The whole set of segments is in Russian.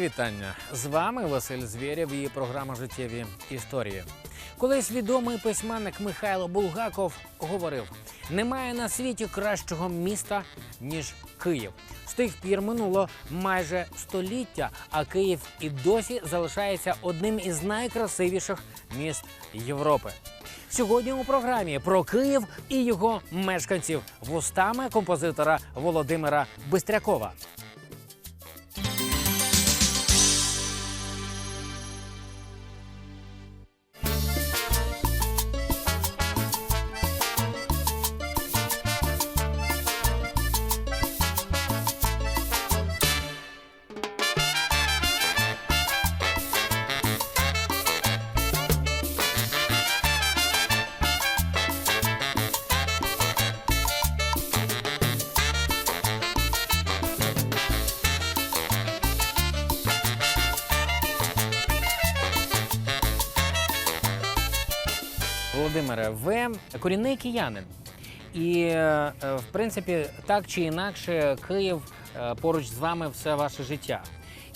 Вітання з вами Василь Звєрєв і програма Життєві історії. Колись відомий письменник Михайло Булгаков говорив: немає на світі кращого міста ніж Київ. З тих пір минуло майже століття, а Київ і досі залишається одним із найкрасивіших міст Європи. Сьогодні у програмі про Київ і його мешканців вустами композитора Володимира Бистрякова. Володимире, ви корінний киянин. І, е, в принципі, так чи інакше, Київ е, поруч з вами все ваше життя.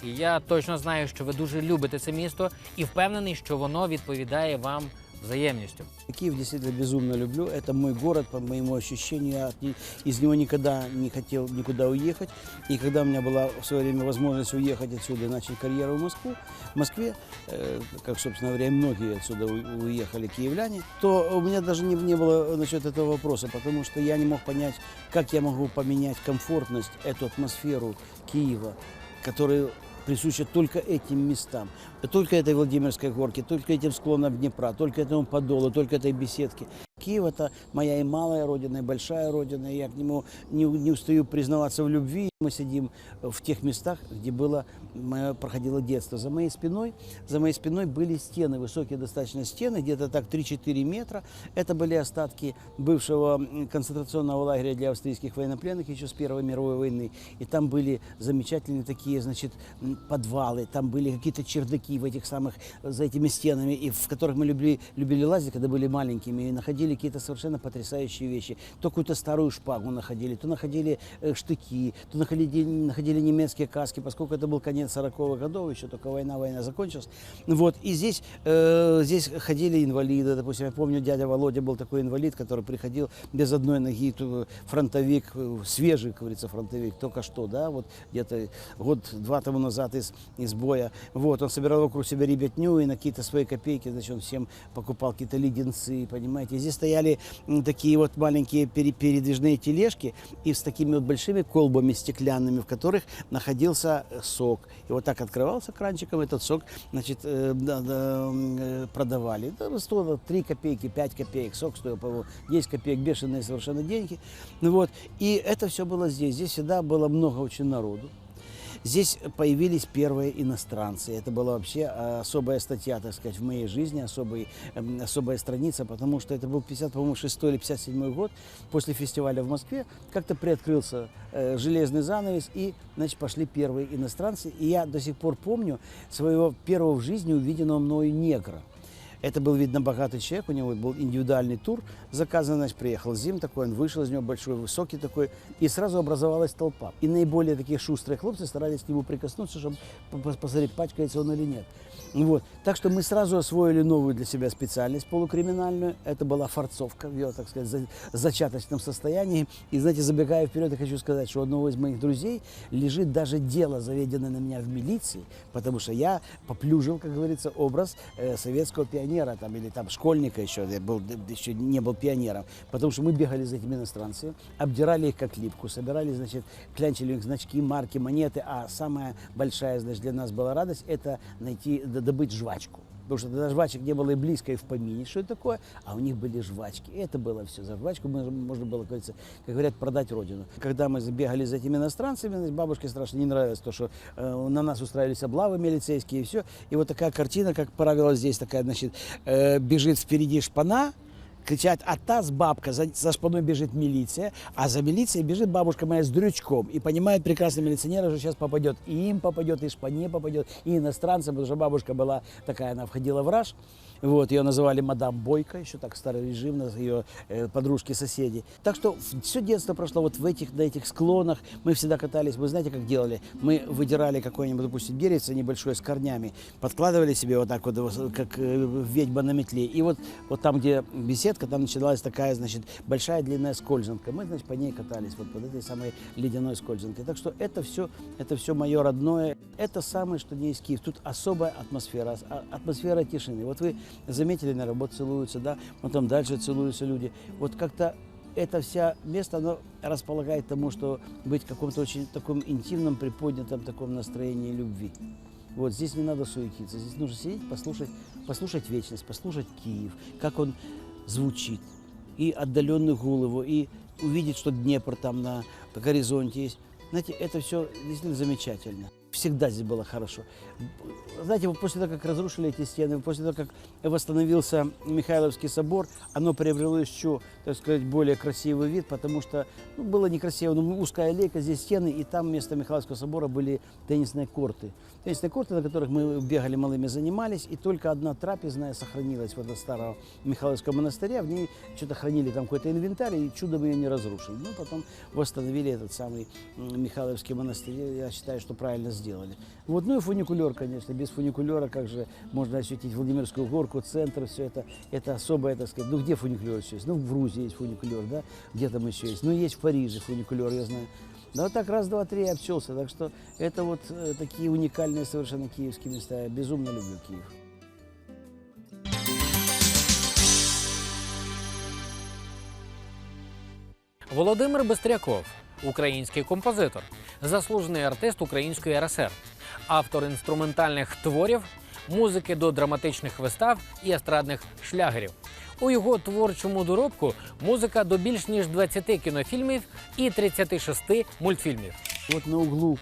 І я точно знаю, що ви дуже любите це місто і впевнений, що воно відповідає вам взаємністю. Киев действительно безумно люблю. Это мой город, по моему ощущению. Я из него никогда не хотел никуда уехать. И когда у меня была в свое время возможность уехать отсюда и начать карьеру в Москву, в Москве, э, как, собственно говоря, многие отсюда уехали киевляне, то у меня даже не, не было насчет этого вопроса, потому что я не мог понять, как я могу поменять комфортность, эту атмосферу Киева, которая присуща только этим местам, только этой Владимирской горке, только этим склонам Днепра, только этому Подолу, только этой беседке. Киев – это моя и малая родина, и большая родина, и я к нему не, не устаю признаваться в любви. Мы сидим в тех местах, где было, проходило детство. За моей спиной, за моей спиной были стены, высокие достаточно стены, где-то так 3-4 метра. Это были остатки бывшего концентрационного лагеря для австрийских военнопленных еще с Первой мировой войны. И там были замечательные такие, значит, подвалы, там были какие-то чердаки в этих самых, за этими стенами, и в которых мы любили, любили лазить, когда были маленькими, и находили какие-то совершенно потрясающие вещи. То какую-то старую шпагу находили, то находили э, штыки, то находили, находили немецкие каски, поскольку это был конец 40-х годов, еще только война, война закончилась. Вот, и здесь, э, здесь ходили инвалиды, допустим, я помню, дядя Володя был такой инвалид, который приходил без одной ноги, то фронтовик, э, свежий, как говорится, фронтовик, только что, да, вот где-то год-два тому назад из, из боя. Вот, он собирал вокруг себя ребятню и на какие-то свои копейки, значит, он всем покупал какие-то леденцы, понимаете. Здесь стояли такие вот маленькие пере- передвижные тележки и с такими вот большими колбами стеклянными, в которых находился э, сок. И вот так открывался кранчиком, этот сок, значит, э, э, продавали. Это стоило 3 копейки, 5 копеек, сок стоил, по-моему, 10 копеек, бешеные совершенно деньги. Ну вот, и это все было здесь. Здесь всегда было много очень народу. Здесь появились первые иностранцы. Это была вообще э, особая статья, так сказать, в моей жизни, особый, эм, особая страница, потому что это был 50, по-моему, 6 или 57 год. После фестиваля в Москве как-то приоткрылся э, железный занавес, и, значит, пошли первые иностранцы. И я до сих пор помню своего первого в жизни увиденного мною негра. Это был, видно, богатый человек, у него был индивидуальный тур заказан, значит, приехал Зим такой, он вышел из него большой, высокий такой, и сразу образовалась толпа. И наиболее такие шустрые хлопцы старались к нему прикоснуться, чтобы по- по- посмотреть, пачкается он или нет. Вот. Так что мы сразу освоили новую для себя специальность полукриминальную. Это была форцовка в ее, так сказать, за- зачаточном состоянии. И, знаете, забегая вперед, я хочу сказать, что у одного из моих друзей лежит даже дело, заведенное на меня в милиции, потому что я поплюжил, как говорится, образ э, советского пионера там, или там школьника еще, я был, еще не был пионером, потому что мы бегали за этими иностранцами, обдирали их как липку, собирали, значит, клянчили у них значки, марки, монеты, а самая большая, значит, для нас была радость, это найти, добыть жвачку. Потому что тогда жвачек не было и близко, и в помине, что это такое, а у них были жвачки. И это было все. За жвачку можно было, как как говорят, продать родину. Когда мы забегали за этими иностранцами, бабушке страшно не нравилось то, что э, на нас устраивались облавы милицейские и все. И вот такая картина, как правило, здесь такая, значит, э, бежит впереди шпана, кричать «Атас, бабка!», за, за спиной бежит милиция, а за милицией бежит бабушка моя с дрючком и понимает прекрасно милиционер, что сейчас попадет и им попадет, и шпане попадет, и иностранцам, потому что бабушка была такая, она входила в раж, вот, ее называли мадам Бойко, еще так старый режим, ее э, подружки-соседи. Так что все детство прошло вот в этих, на этих склонах. Мы всегда катались, вы знаете, как делали? Мы выдирали какой-нибудь, допустим, деревце небольшое с корнями, подкладывали себе вот так вот, вот, как э, ведьба на метле. И вот, вот там, где беседка, там начиналась такая, значит, большая длинная скользанка. Мы, значит, по ней катались, вот под этой самой ледяной скользанкой. Так что это все, это все мое родное. Это самое, что не есть Киев. Тут особая атмосфера, а- атмосфера тишины. Вот вы заметили, наверное, вот целуются, да, вот там дальше целуются люди. Вот как-то это вся место, оно располагает тому, что быть в каком-то очень таком интимном, приподнятом таком настроении любви. Вот здесь не надо суетиться, здесь нужно сидеть, послушать, послушать вечность, послушать Киев, как он звучит, и отдаленный гул его, и увидеть, что Днепр там на горизонте есть. Знаете, это все действительно замечательно. Всегда здесь было хорошо. Знаете, после того, как разрушили эти стены, после того, как восстановился Михайловский собор, оно приобрело еще, так сказать, более красивый вид, потому что ну, было некрасиво, ну, узкая аллейка, здесь стены, и там вместо Михайловского собора были теннисные корты. Теннисные корты, на которых мы бегали малыми, занимались, и только одна трапезная сохранилась вот от старого Михайловского монастыря, в ней что-то хранили там какой-то инвентарь, и чудом ее не разрушили. Ну, потом восстановили этот самый Михайловский монастырь, я считаю, что правильно сделали. Вот, ну и фуникулер, конечно, без фуникулера как же можно ощутить Владимирскую горку, центр, все это, это особое, так сказать, ну где фуникулер еще есть? Ну в Грузии есть фуникулер, да, где там еще есть, ну есть в Париже фуникулер, я знаю. Да вот так раз, два, три и обчелся, так что это вот э, такие уникальные совершенно киевские места, я безумно люблю Киев. Володимир Бестряков, український композитор, заслужений артист Української РСР, автор інструментальних творів, музики до драматичних вистав і естрадних шлягерів. У його творчому доробку музика до більш ніж 20 кінофільмів і 36 мультфільмів. От на углу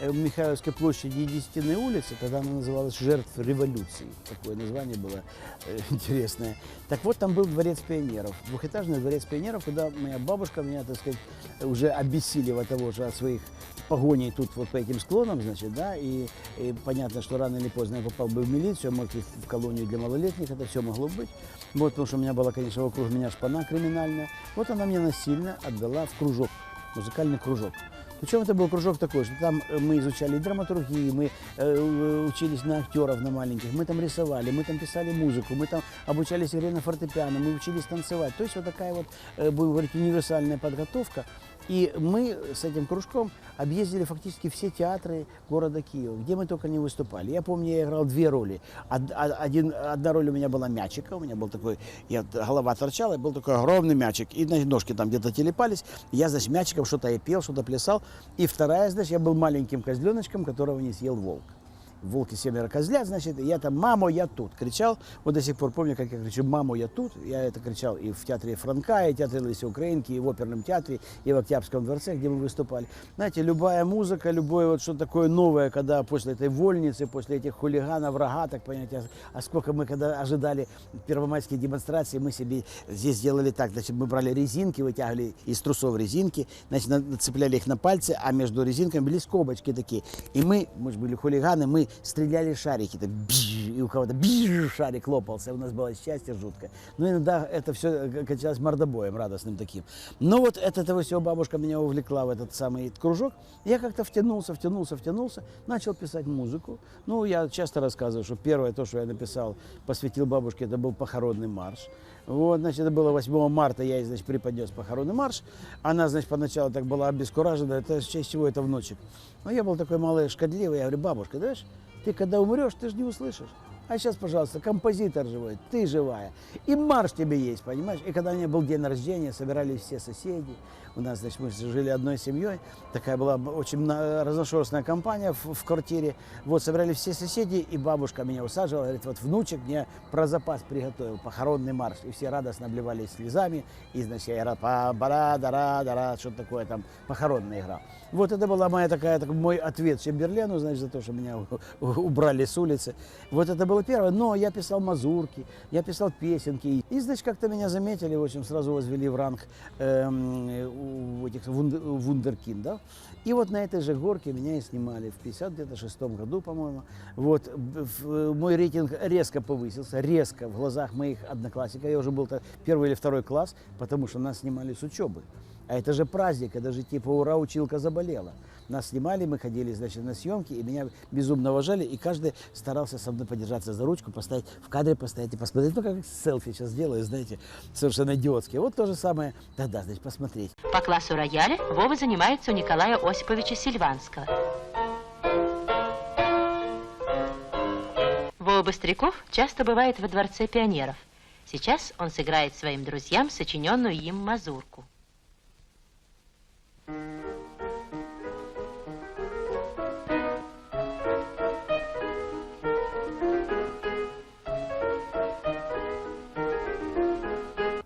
Михайловской площади и Десятиной улицы, тогда она называлась «Жертв революции». Такое название было э, интересное. Так вот, там был дворец пионеров, двухэтажный дворец пионеров, куда моя бабушка меня, так сказать, уже обессилила того же от своих погоней тут вот по этим склонам, значит, да, и, и понятно, что рано или поздно я попал бы в милицию, может и в колонию для малолетних, это все могло быть. Вот, потому что у меня была, конечно, вокруг меня шпана криминальная. Вот она меня насильно отдала в кружок, музыкальный кружок. Причем это был кружок такой, что там э, мы изучали драматургию, мы э, учились на актеров, на маленьких, мы там рисовали, мы там писали музыку, мы там обучались игре на фортепиано, мы учились танцевать. То есть вот такая вот, э, будем говорить, универсальная подготовка. И мы с этим кружком объездили фактически все театры города Киева, где мы только не выступали. Я помню, я играл две роли. Од- од- один, одна роль у меня была мячика, у меня был такой, я, голова торчала, и был такой огромный мячик, и значит, ножки там где-то телепались. Я, значит, мячиком что-то я пел, что-то плясал. И вторая, значит, я был маленьким козленочком, которого не съел волк. Волки семеро козлят, значит, я там «Мамо, я тут!» кричал. Вот до сих пор помню, как я кричу «Мамо, я тут!» Я это кричал и в театре Франка, и в театре Лысой Украинки, и в оперном театре, и в Октябрьском дворце, где мы выступали. Знаете, любая музыка, любое вот что-то такое новое, когда после этой вольницы, после этих хулиганов, рогаток, понимаете, а, сколько мы когда ожидали первомайские демонстрации, мы себе здесь делали так, значит, мы брали резинки, вытягивали из трусов резинки, значит, на- нацепляли их на пальцы, а между резинками были скобочки такие. И мы, мы же были хулиганы, мы стреляли шарики, так, бжж, и у кого-то бжж, шарик лопался, у нас было счастье жуткое. Но иногда это все кончалось мордобоем радостным таким. Но вот от этого всего бабушка меня увлекла в этот самый кружок. Я как-то втянулся, втянулся, втянулся, начал писать музыку. Ну, я часто рассказываю, что первое то, что я написал, посвятил бабушке, это был похоронный марш. Вот, значит, это было 8 марта, я ей, значит, преподнес похоронный марш. Она, значит, поначалу так была обескуражена, это в честь чего это внучек. Но я был такой малый шкодливый, я говорю, бабушка, знаешь, ты когда умрешь, ты же не услышишь. А сейчас, пожалуйста, композитор живой, ты живая. И марш тебе есть, понимаешь? И когда у меня был день рождения, собирались все соседи. У нас, значит, мы жили одной семьей. Такая была очень разношерстная компания в, в квартире. Вот, собирали все соседи, и бабушка меня усаживала. Говорит, вот внучек мне про запас приготовил, похоронный марш. И все радостно обливались слезами. И, значит, я играл бара дара дара что-то такое там, похоронный играл. Вот это была моя такая, так, мой ответ Чемберлену, значит, за то, что меня убрали с улицы. Вот это был было первое, но я писал мазурки, я писал песенки. И, значит, как-то меня заметили, в общем, сразу возвели в ранг эм, у этих вунд- вундеркиндов. И вот на этой же горке меня и снимали в 50 где-то шестом году, по-моему. Вот э, мой рейтинг резко повысился, резко в глазах моих одноклассников. Я уже был первый или второй класс, потому что нас снимали с учебы. А это же праздник, это же типа ура, училка заболела. Нас снимали, мы ходили, значит, на съемки, и меня безумно уважали, и каждый старался со мной подержаться за ручку, поставить в кадре, поставить и посмотреть. Ну, как селфи сейчас делаю, знаете, совершенно идиотские. Вот то же самое, да-да, значит, посмотреть. По классу рояля Вова занимается у Николая Осиповича Сильванского. Вова Быстряков часто бывает во Дворце пионеров. Сейчас он сыграет своим друзьям сочиненную им мазурку.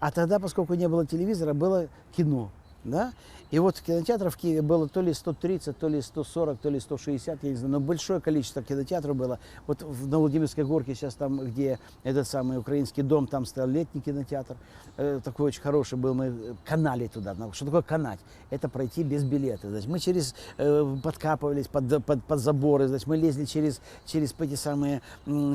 А тогда, поскольку не было телевизора, было кино. Да? И вот кинотеатров в Киеве было то ли 130, то ли 140, то ли 160, я не знаю, но большое количество кинотеатров было. Вот в, на горке сейчас там, где этот самый украинский дом, там стоял летний кинотеатр. Э, такой очень хороший был, мы канали туда. Что такое канать? Это пройти без билета. Значит, мы через, э, подкапывались под, под, под заборы, значит, мы лезли через, через эти самые,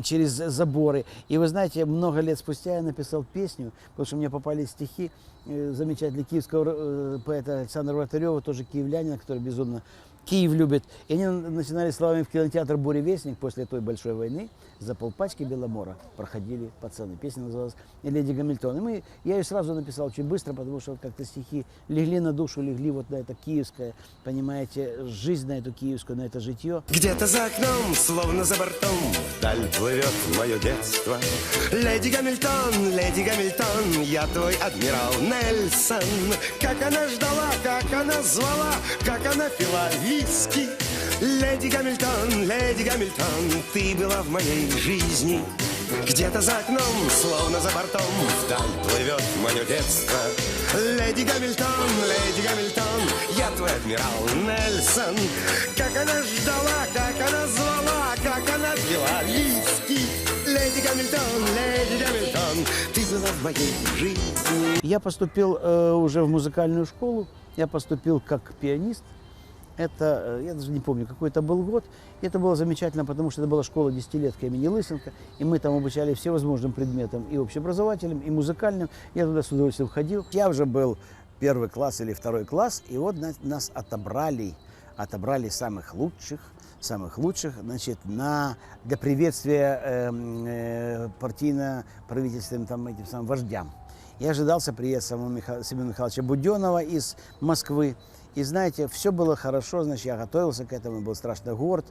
через заборы. И вы знаете, много лет спустя я написал песню, потому что мне попали стихи замечательный киевского э, поэта Александра Вратарева, тоже киевлянина, который безумно Киев любит. И они начинали словами в кинотеатр «Буревестник» после той большой войны. За полпачки Беломора проходили пацаны. Песня называлась «Леди Гамильтон». И мы, я ее сразу написал очень быстро, потому что как-то стихи легли на душу, легли вот на это киевское, понимаете, жизнь на эту киевскую, на это житье. Где-то за окном, словно за бортом, вдаль плывет мое детство. Леди Гамильтон, леди Гамильтон, я твой адмирал Нельсон. Как она ждала, как она звала, как она пила виски. Леди Гамильтон, леди Гамильтон, ты была в моей жизни. Где-то за окном, словно за бортом, вдаль плывет мое детство. Леди Гамильтон, леди Гамильтон, я твой адмирал Нельсон. Как она ждала, как она звала, как она пила виски. Леди Гамильтон, леди Гамильтон, ты была в моей жизни. Я поступил э, уже в музыкальную школу. Я поступил как пианист. Это, э, я даже не помню, какой это был год. И это было замечательно, потому что это была школа десятилетка имени Лысенко. И мы там обучали всевозможным предметам, и общеобразовательным, и музыкальным. Я туда с удовольствием ходил. Я уже был первый класс или второй класс, и вот на- нас отобрали, отобрали самых лучших, самых лучших, значит, на, для приветствия эм, э, партийно-правительственным там, этим самым вождям. И ожидался приезд самого Миха... Семена Михайловича Буденова из Москвы. И знаете, все было хорошо, значит, я готовился к этому, был страшно горд.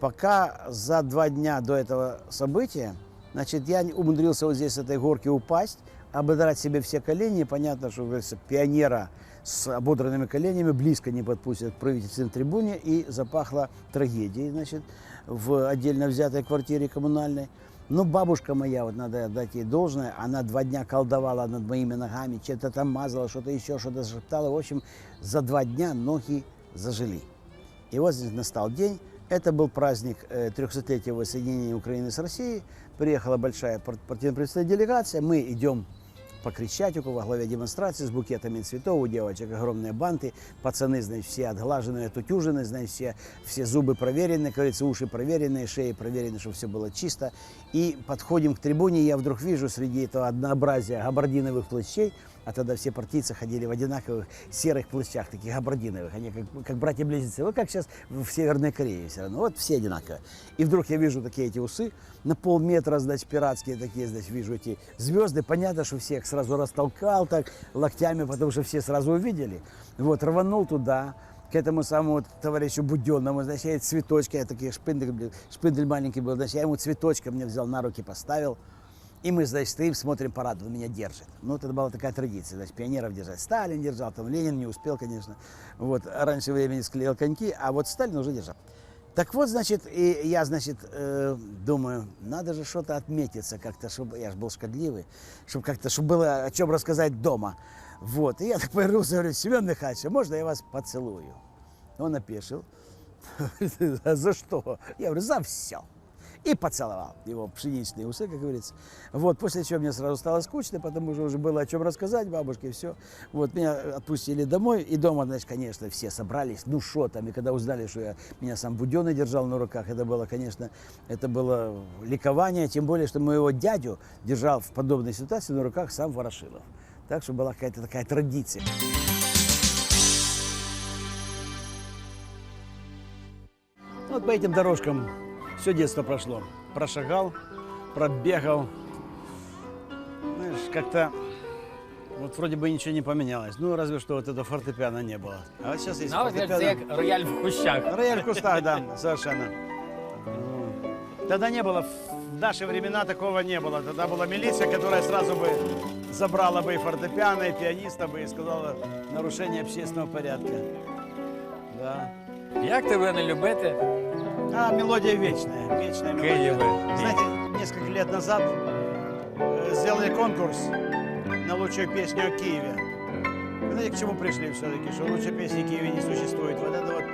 Пока за два дня до этого события, значит, я умудрился вот здесь с этой горки упасть, ободрать себе все колени. Понятно, что, говорится, пионера с ободранными коленями близко не подпустят к правительственной трибуне. И запахло трагедией, значит, в отдельно взятой квартире коммунальной. Ну, бабушка моя, вот надо отдать ей должное, она два дня колдовала над моими ногами, чем-то там мазала, что-то еще, что-то шептала. В общем, за два дня ноги зажили. И вот здесь настал день. Это был праздник э, 300-летия воссоединения Украины с Россией. Приехала большая пар- партийно-правительственная делегация. Мы идем по Крещатику во главе демонстрации с букетами цветов. У девочек огромные банты. Пацаны, значит, все отглаженные, отутюжены, значит, все, все зубы проверены, как говорится, уши проверенные, шеи проверены, чтобы все было чисто. И подходим к трибуне, и я вдруг вижу среди этого однообразия габардиновых плащей, а тогда все партийцы ходили в одинаковых серых плащах, таких габардиновых. Они как, как братья-близнецы. Вот как сейчас в Северной Корее все равно. Вот все одинаковые. И вдруг я вижу такие эти усы, на полметра, значит, пиратские такие, значит, вижу эти звезды. Понятно, что всех сразу растолкал так локтями, потому что все сразу увидели. Вот, рванул туда, к этому самому товарищу Буденному, значит, я цветочки, я такие шпиндель, шпиндель маленький был, значит, я ему цветочка мне взял на руки, поставил. И мы, значит, стоим, смотрим парад, он меня держит. Ну, это была такая традиция, значит, пионеров держать. Сталин держал, там Ленин не успел, конечно. Вот, раньше времени склеил коньки, а вот Сталин уже держал. Так вот, значит, и я, значит, э, думаю, надо же что-то отметиться как-то, чтобы, я же был шкодливый, чтобы как-то, чтобы было о чем рассказать дома. Вот, и я так повернулся, говорю, Семен Михайлович, а можно я вас поцелую? Он опешил. «А За что? Я говорю, за все. И поцеловал его пшеничные усы, как говорится. Вот, после чего мне сразу стало скучно, потому что уже было о чем рассказать бабушке, все. Вот, меня отпустили домой, и дома, значит, конечно, все собрались, ну что там, и когда узнали, что я меня сам Буденный держал на руках, это было, конечно, это было ликование, тем более, что моего дядю держал в подобной ситуации на руках сам Ворошилов. Так что была какая-то такая традиция. Вот по этим дорожкам все детство прошло. Прошагал, пробегал. Знаешь, как-то вот вроде бы ничего не поменялось. Ну, разве что вот это фортепиано не было. А вот сейчас есть це фортепиано. рояль в кущах. Рояль в кустах, да, совершенно. Тогда не было, в наши времена такого не было. Тогда была милиция, которая сразу бы забрала бы и фортепиано, и пианиста бы, и сказала нарушение общественного порядка. Да. Як тебе не любити? А, мелодия вечная, вечная мелодия. Знаете, несколько лет назад э, сделали конкурс на лучшую песню о Киеве. Вы знаете, к чему пришли все-таки, что лучшей песни Киеве не существует. Вот это вот,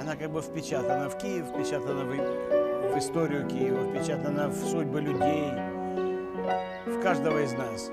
она как бы впечатана в Киев, впечатана в, в историю Киева, впечатана в судьбы людей, в каждого из нас.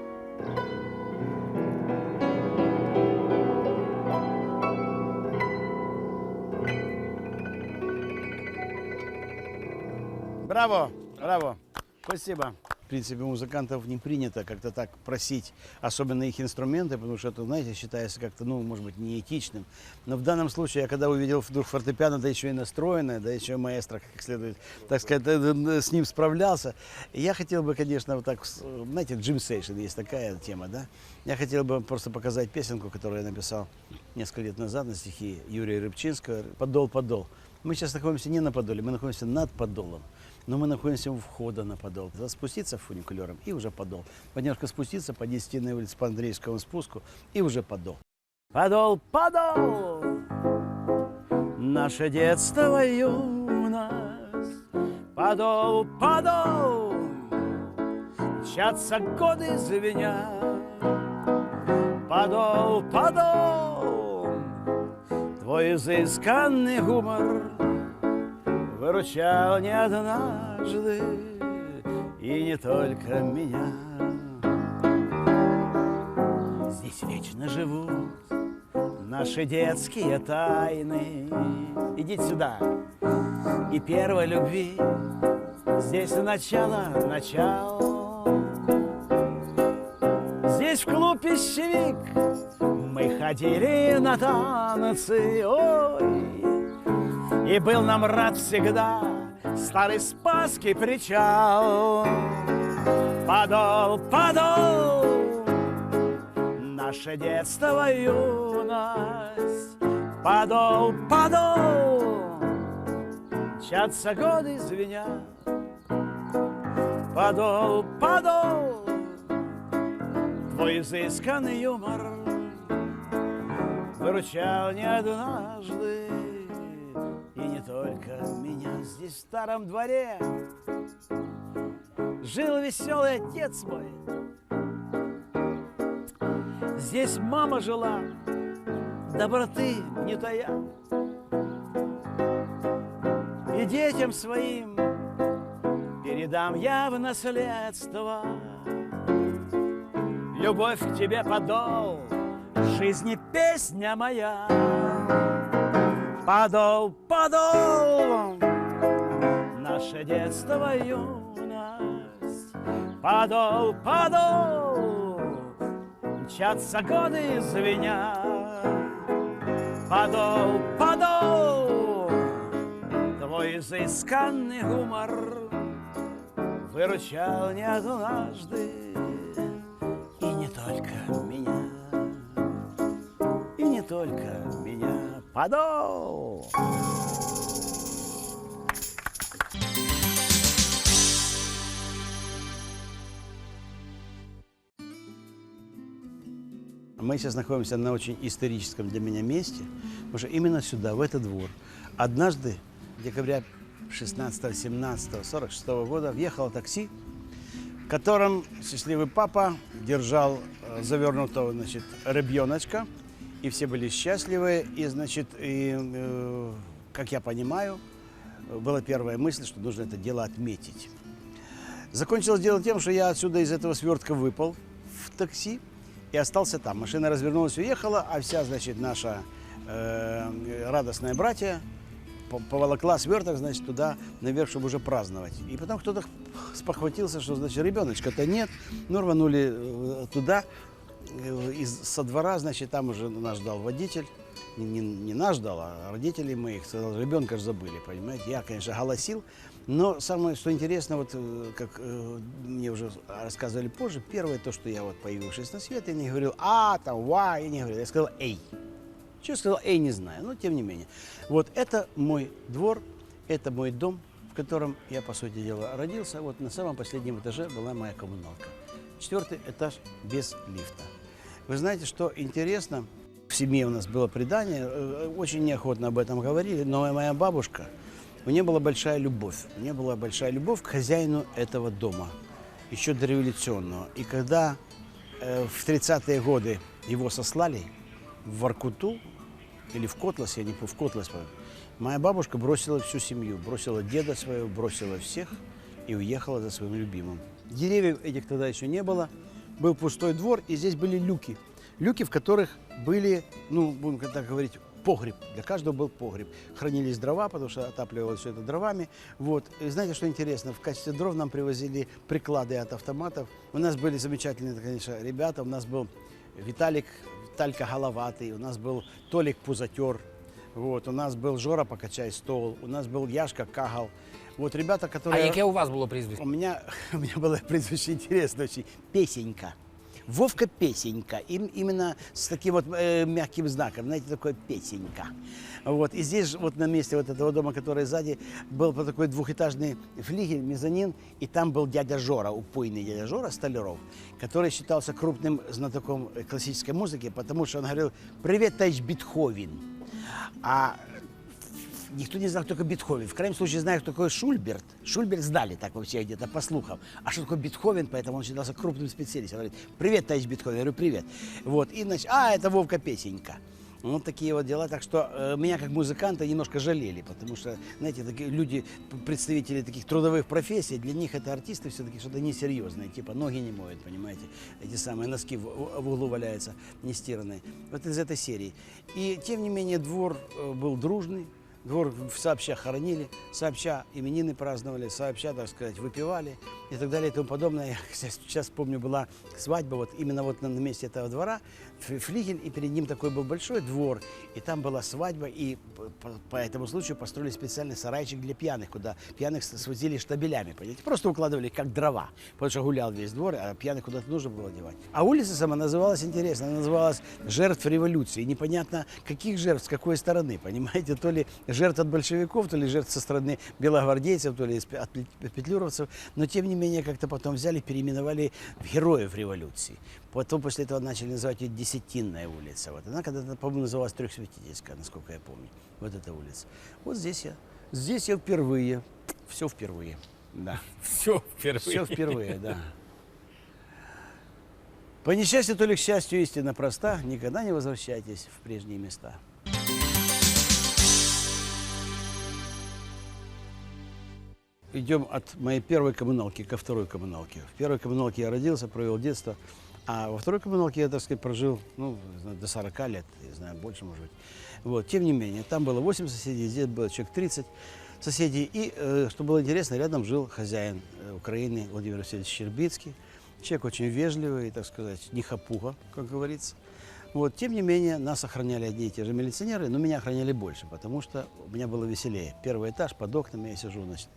Браво, браво. Спасибо. В принципе, музыкантов не принято как-то так просить, особенно их инструменты, потому что это, знаете, считается как-то, ну, может быть, неэтичным. Но в данном случае, я когда увидел вдруг фортепиано, да еще и настроенное, да еще и маэстро, как следует, так сказать, э, э, с ним справлялся, я хотел бы, конечно, вот так, знаете, Джим Сейшн есть такая тема, да? Я хотел бы просто показать песенку, которую я написал несколько лет назад на стихи Юрия Рыбчинского «Подол, подол». Мы сейчас находимся не на подоле, мы находимся над подолом. Но мы находимся у входа на подол. Спуститься фуникулером и уже подол. Немножко спуститься по 10 улице по Андреевскому спуску и уже подол. Подол, подол! Наше детство юность. Подол, подол! Мчатся годы звеня. Подол, подол! Твой изысканный гумор Выручал не однажды И не только меня. Здесь вечно живут Наши детские тайны. Идите сюда. И первой любви Здесь начало, начало Здесь в клуб пищевик Мы ходили на танцы. Ой, и был нам рад всегда Старый Спасский причал. Подол, подол Наше детство юность. Подол, подол Мчатся годы звеня. Подол, подол Твой изысканный юмор Выручал не однажды только меня Здесь в старом дворе Жил веселый отец мой. Здесь мама жила Доброты не тая. И детям своим Передам я в наследство. Любовь к тебе подол Жизни песня моя Подол, подол Наше детство юность. Подол, подол Мчатся годы звеня. Подол, подол Твой изысканный гумор Выручал не однажды. И не только меня. И не только меня Подол! Мы сейчас находимся на очень историческом для меня месте, потому что именно сюда, в этот двор, однажды, декабря 16-17 46 года, въехало такси, в котором счастливый папа держал э, завернутого, значит, ребеночка, и все были счастливы, и, значит, и, э, как я понимаю, была первая мысль, что нужно это дело отметить. Закончилось дело тем, что я отсюда из этого свертка выпал в такси и остался там. Машина развернулась, уехала, а вся, значит, наша э, радостная братья по- поволокла сверток, значит, туда наверх, чтобы уже праздновать. И потом кто-то спохватился, что, значит, ребеночка-то нет. Ну, рванули э, туда, из, со двора, значит, там уже нас ждал водитель. Не, не- не нас ждал, а родителей моих. Ребенка же забыли, понимаете. Я, конечно, голосил. Но самое, что интересно, вот э, как э, мне уже рассказывали позже, первое то, что я вот появившись на свет, я не говорил, а, там, ва, я не говорил, я сказал, эй. Я сказал, эй, не знаю, но тем не менее. Вот это мой двор, это мой дом, в котором я, по сути дела, родился. Вот на самом последнем этаже была моя коммуналка. Четвертый этаж без лифта. Вы знаете, что интересно, в семье у нас было предание, э, очень неохотно об этом говорили, но моя бабушка, у нее была большая любовь. У нее была большая любовь к хозяину этого дома, еще дореволюционного. И когда э, в 30-е годы его сослали в Воркуту или в Котлас, я не помню, в Котлас, моя бабушка бросила всю семью, бросила деда своего, бросила всех и уехала за своим любимым. Деревьев этих тогда еще не было, был пустой двор, и здесь были люки. Люки, в которых были, ну, будем так говорить, погреб. Для каждого был погреб. Хранились дрова, потому что отапливалось все это дровами. Вот. И знаете, что интересно? В качестве дров нам привозили приклады от автоматов. У нас были замечательные, конечно, ребята. У нас был Виталик, Талька Головатый, у нас был Толик Пузатер, вот, у нас был Жора Покачай стол, у нас был Яшка Кагал. Вот ребята, А которые... яке у вас було прізвище? У меня, у меня было прозвище интересное очень. Песенька. Вовка Песенька. Им, именно с таким вот э, мягким знаком, знаете, такой Песенька. Вот. И здесь, же, вот на месте вот этого дома, который сзади, был вот такой двухэтажный флигель, мезонин, и там был дядя Жора, упойный дядя Жора Столяров, который считался крупным знатоком э, классической музыки, потому что он говорил «Привет, товарищ Бетховен». А Никто не знал, кто такой Бетховен. В крайнем случае знаю, кто такой Шульберт. Шульберт знали так вообще где-то по слухам. А что такое Бетховен, поэтому он считался крупным специалистом. Он говорит, привет, товарищ Бетховен. Я говорю, привет. Вот, и значит, а, это Вовка Песенька. Вот такие вот дела. Так что э, меня как музыканта немножко жалели, потому что, знаете, такие люди, представители таких трудовых профессий, для них это артисты все-таки что-то несерьезное. Типа ноги не моют, понимаете, эти самые носки в, в углу валяются нестиранные. Вот из этой серии. И тем не менее двор э, был дружный, Двор сообща хоронили, сообща именины праздновали, сообща, так сказать, выпивали и так далее и тому подобное. Сейчас, сейчас помню, была свадьба вот именно вот на, месте этого двора, флигель, и перед ним такой был большой двор, и там была свадьба, и по, по- этому случаю построили специальный сарайчик для пьяных, куда пьяных свозили штабелями, понимаете, просто укладывали как дрова, потому что гулял весь двор, а пьяных куда-то нужно было девать. А улица сама называлась интересно, она называлась «Жертв революции». Непонятно, каких жертв, с какой стороны, понимаете, то ли жертв от большевиков, то ли жертв со стороны белогвардейцев, то ли от пе- петлюровцев, но тем не менее как-то потом взяли, переименовали в героев революции. Потом после этого начали называть ее Десятинная улица. Вот она когда-то, по-моему, называлась Трехсвятительская, насколько я помню. Вот эта улица. Вот здесь я. Здесь я впервые. Все впервые. Да. Все впервые. Все впервые, да. По несчастью, то ли к счастью, истина проста. Никогда не возвращайтесь в прежние места. Идем от моей первой коммуналки ко второй коммуналке. В первой коммуналке я родился, провел детство, а во второй коммуналке я, так сказать, прожил ну, до 40 лет, не знаю, больше, может быть. Вот. Тем не менее, там было 8 соседей, здесь было человек 30 соседей. И, э, что было интересно, рядом жил хозяин э, Украины Владимир Васильевич Щербицкий. Человек очень вежливый, так сказать, не хапуга, как говорится. Вот, тем не менее, нас охраняли одни и те же милиционеры, но меня охраняли больше, потому что у меня было веселее. Первый этаж, под окнами я сижу, значит,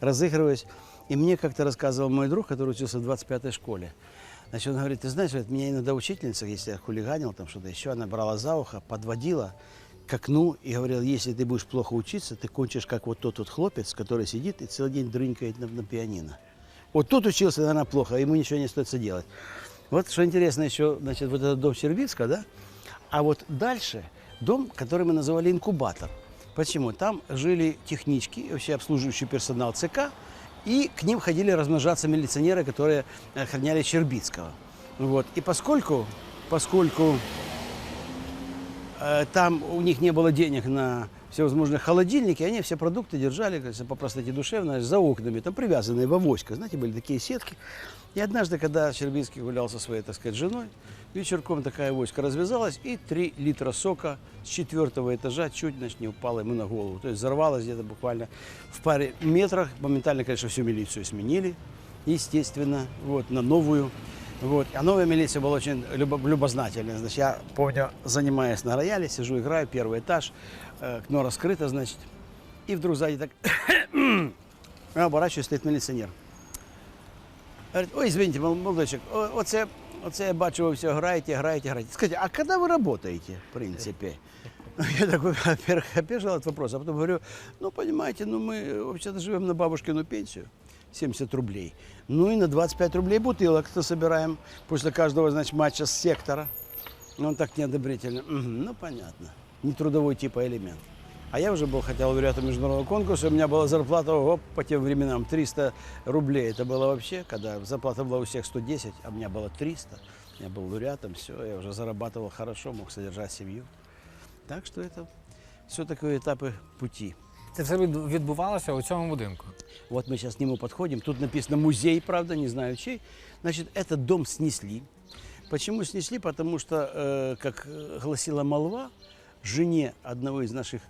разыгрываюсь. И мне как-то рассказывал мой друг, который учился в 25-й школе. Значит, он говорит, ты знаешь, говорит, меня иногда учительница, если я хулиганил, там что-то еще, она брала за ухо, подводила к окну и говорила, если ты будешь плохо учиться, ты кончишь как вот тот вот хлопец, который сидит и целый день дрынькает на, на пианино. Вот тут учился, наверное, плохо, ему ничего не стоит делать. Вот что интересно еще, значит, вот этот дом Щербицкого, да? А вот дальше дом, который мы называли инкубатор. Почему? Там жили технички, вообще обслуживающий персонал ЦК, и к ним ходили размножаться милиционеры, которые охраняли Щербицкого. Вот. И поскольку, поскольку э, там у них не было денег на всевозможные холодильники, они все продукты держали, как по простоте душевной, за окнами, там привязанные в авоськах, знаете, были такие сетки. И однажды, когда Щербинский гулял со своей, так сказать, женой, вечерком такая авоська развязалась, и 3 литра сока с четвертого этажа чуть значит, не упало ему на голову. То есть взорвалось где-то буквально в паре метрах. Моментально, конечно, всю милицию сменили, естественно, вот, на новую. Вот. А новая милиция была очень любо- любознательная. Значит, я помню, занимаясь на рояле, сижу, играю, первый этаж, окно раскрыто, значит, и вдруг сзади так, я оборачиваюсь, стоит милиционер. Говорит, ой, извините, мол- молодой человек, о- оце, оце я бачу, ви все граєте, граєте, граєте. Скажите, а когда вы работаете, в принципе? Я такой, во-первых, опешил от вопроса, а потом говорю, ну, понимаете, ну, мы вообще-то живем на бабушкину пенсию, 70 рублей. Ну, и на 25 рублей бутылок-то собираем после каждого, значит, матча с сектора. Ну, Он так неодобрительно. «Мгм, ну, понятно. Не трудовой типа элемент. А я уже был, хотя лауреатом международного конкурса, у меня была зарплата ого, по тем временам 300 рублей. Это было вообще, когда зарплата была у всех 110, а у меня было 300. Я был лауреатом, все, я уже зарабатывал хорошо, мог содержать семью. Так что это все такие этапы пути. Це все від- відбувалося у цьому будинку. Вот мы сейчас к нему подходим. Тут написано музей, правда, не знаю чей. Значит, этот дом снесли. Почему снесли? Потому что, э, как э, гласила молва, жене одного из наших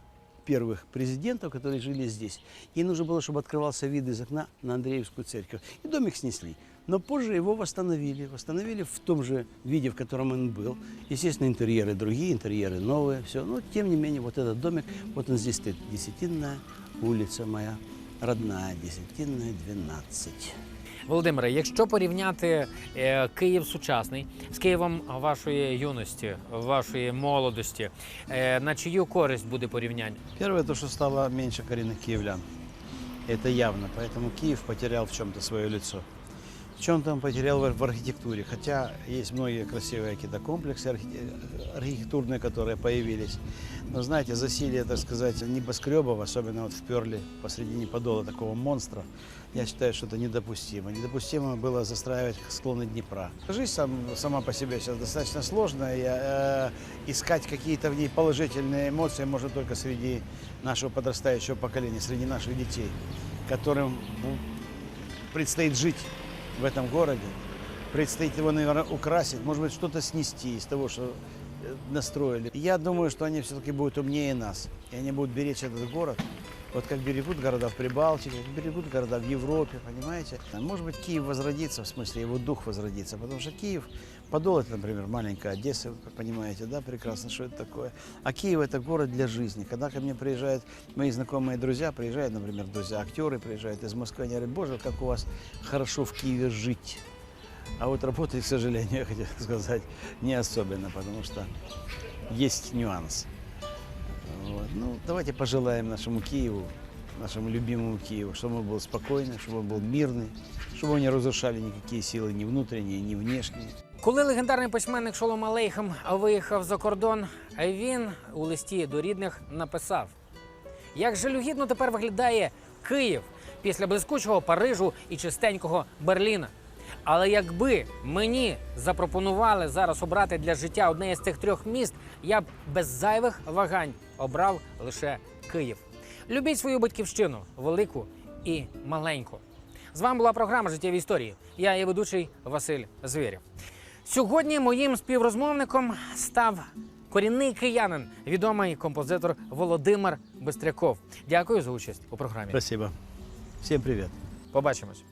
первых президентов, которые жили здесь, ей нужно было, чтобы открывался вид из окна на Андреевскую церковь. И домик снесли. Но позже его восстановили. Восстановили в том же виде, в котором он был. Естественно, интерьеры другие, интерьеры новые, все. Но, тем не менее, вот этот домик, вот он здесь стоит. Десятинная улица моя родная, Десятинная, 12. Володимире, якщо порівняти е, Київ сучасний з Києвом вашої юності, вашої молодості, е, на чию користь буде порівняння? Первое, то, что стало меньше коренных киевлян. Это явно. Поэтому Киев потерял в чем-то свое лицо. В чем-то он потерял в в архитектуре. Хотя есть многие красивые какие-то комплексы архи- архитектурные, которые появились. Но знаете, засилие, так сказать, небоскребов, особенно вот вперли посредине подола такого монстра, я считаю, что это недопустимо. Недопустимо было застраивать склоны Днепра. Жизнь сам, сама по себе сейчас достаточно сложная. и, э, искать какие-то в ней положительные эмоции можно только среди нашего подрастающего поколения, среди наших детей, которым предстоит жить в этом городе. Предстоит его, наверное, украсить, может быть, что-то снести из того, что э, настроили. Я думаю, что они все-таки будут умнее нас. И они будут беречь этот город. Вот как берегут города в Прибалтике, берегут города в Европе, понимаете? Может быть, Киев возродится, в смысле, его дух возродится. Потому что Киев, Подол, это, например, маленькая Одесса, вы понимаете, да, прекрасно, что это такое. А Киев – это город для жизни. Когда ко мне приезжают мои знакомые друзья, приезжают, например, друзья, актеры приезжают из Москвы, они говорят, боже, как у вас хорошо в Киеве жить. А вот работать, к сожалению, я хотел сказать, не особенно, потому что есть нюанс. Вот. Ну, давайте пожелаем нашему Киеву, нашему любимому Киеву, чтобы он был спокойный, чтобы он был мирный, чтобы его не разрушали никакие силы, ни внутренние, ни внешние. Коли легендарний письменник Шолом Алейхем виїхав за кордон, він у листі до рідних написав: як жалюгідно тепер виглядає Київ після блискучого Парижу і чистенького Берліна. Але якби мені запропонували зараз обрати для життя одне із цих трьох міст, я б без зайвих вагань обрав лише Київ. Любіть свою батьківщину, велику і маленьку. З вами була програма Життєві історії. Я її ведучий Василь Звєрєв. Сьогодні моїм співрозмовником став корінний киянин, відомий композитор Володимир Бистряков. Дякую за участь у програмі. Спасибо. Всем привет. Побачимось.